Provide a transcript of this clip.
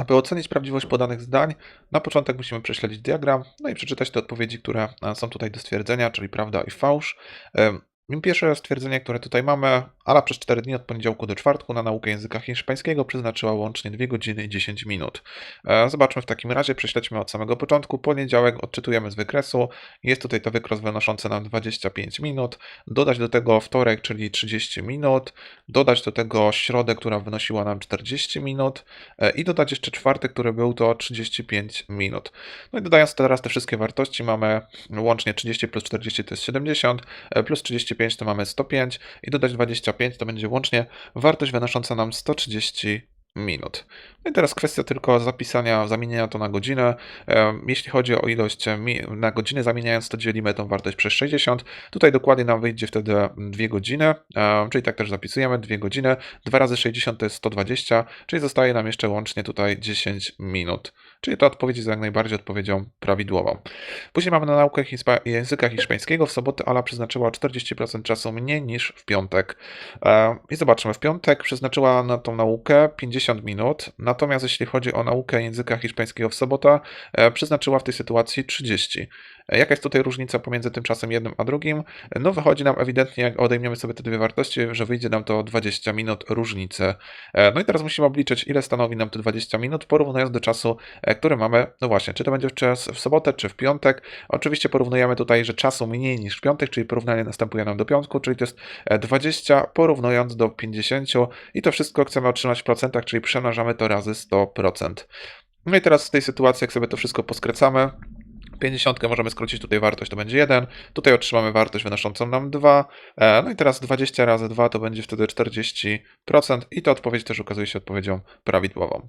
Aby ocenić prawdziwość podanych zdań, na początek musimy prześledzić diagram, no i przeczytać te odpowiedzi, które e, są tutaj do stwierdzenia, czyli prawda i fałsz. Pierwsze stwierdzenie, które tutaj mamy, Ala przez 4 dni od poniedziałku do czwartku na naukę języka hiszpańskiego przeznaczyła łącznie 2 godziny i 10 minut. E, Zobaczmy w takim razie, prześledźmy od samego początku. Poniedziałek odczytujemy z wykresu. Jest tutaj to wykres wynoszący nam 25 minut. Dodać do tego wtorek, czyli 30 minut. Dodać do tego środę, która wynosiła nam 40 minut. E, I dodać jeszcze czwartek, który był to 35 minut. No i dodając teraz te wszystkie wartości, mamy łącznie 30 plus 40 to jest 70, e, plus 35 to mamy 105 i dodać 25 to będzie łącznie wartość wynosząca nam 130 minut. No i teraz kwestia tylko zapisania, zamienienia to na godzinę. Em, Jeśli chodzi o ilość e, na godzinę, zamieniając to dzielimy tą wartość przez 60. Tutaj dokładnie nam wyjdzie wtedy 2 godziny, em, czyli tak też zapisujemy 2 godziny. 2 razy 60 to jest 120, czyli zostaje nam jeszcze łącznie tutaj 10 minut. Czyli ta odpowiedź jest jak najbardziej odpowiedzią prawidłową. Później mamy na naukę języka hiszpańskiego. W sobotę Ala przeznaczyła 40% czasu mniej niż w piątek. E, I zobaczmy, w piątek przeznaczyła na tą naukę 50 minut, natomiast jeśli chodzi o naukę języka hiszpańskiego w sobotę, e, przeznaczyła w tej sytuacji 30. E, Jaka jest tutaj różnica pomiędzy tym czasem jednym a drugim? No wychodzi nam ewidentnie, jak odejmiemy sobie te dwie wartości, że wyjdzie nam to 20 minut różnicy. E, No i teraz musimy obliczyć, ile stanowi nam te 20 minut, porównując do czasu, który mamy, no właśnie, czy to będzie czas w sobotę, czy w piątek. Oczywiście porównujemy tutaj, że czasu mniej niż w piątek, czyli porównanie następuje nam do piątku, czyli to jest e, 20 porównując do 50 i to wszystko chcemy otrzymać w procentach, czyli przemnażamy to razy 100%. No i teraz w tej sytuacji, jak sobie to wszystko poskracamy, 50 możemy skrócić tutaj wartość, to będzie 1. Tutaj otrzymamy wartość wynoszącą nam 2. E, No i teraz 20 razy 2 to będzie wtedy 40% i ta odpowiedź też okazuje się odpowiedzią prawidłową.